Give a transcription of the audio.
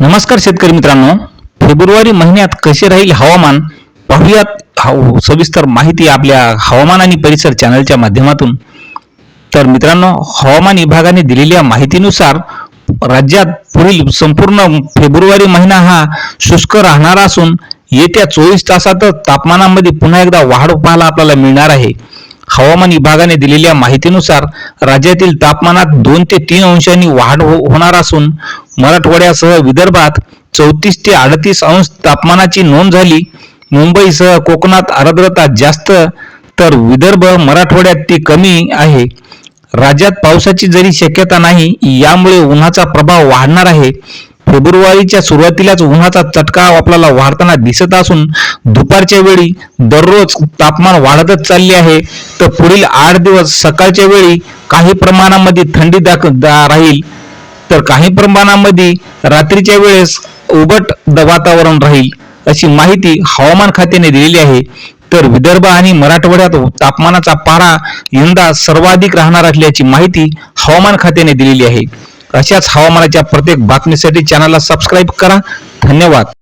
नमस्कार शेतकरी मित्रांनो. फेब्रुवारी महिन्यात कसे राहील हवामान? पाहुयात हाव- सविस्तर माहिती आपल्या हवामान आणि परिसर चॅनलच्या माध्यमातून. तर मित्रांनो हवामान विभागाने दिलेल्या माहितीनुसार राज्यात पुढील संपूर्ण फेब्रुवारी महिना हा शुष्क राहणार असून येत्या चोवीस तासातच तापमानामध्ये पुन्हा एकदा वाढ पाहायला आपल्याला मिळणार आहे. हवामान विभागाने दिलेल्या माहितीनुसार राज्यातील तापमानात दोन ते तीन अंशांनी वाढ हो- होणार असून मराठवाड्यासह विदर्भात चौतीस ते अडतीस अंश तापमानाची नोंद झाली. मुंबईसह कोकणात आर्द्रता जास्त तर विदर्भ मराठवाड्यात ती कमी आहे. राज्यात पावसाची जरी शक्यता नाही यामुळे उन्हाचा प्रभाव वाढणार आहे. फेब्रुवारीच्या सुरुवातीलाच उन्हाचा चटका आपल्याला वाढताना दिसत असून दुपारच्या वेळी दररोज तापमान वाढतच चालले आहे. तर पुढील आठ दिवस सकाळच्या वेळी काही प्रमाणामध्ये थंडी दाख दा- राहील. तर काही प्रमाणामध्ये रात्रीच्या वेळेस उबट द- वातावरण राहील अशी माहिती हवामान खात्याने दिलेली आहे. तर विदर्भ आणि मराठवाड्यात तापमानाचा पारा यंदा सर्वाधिक राहणार असल्याची माहिती हवामान खात्याने दिलेली आहे. अशाच हवामानाच्या प्रत्येक बातमीसाठी चॅनलला सबस्क्राईब करा. धन्यवाद.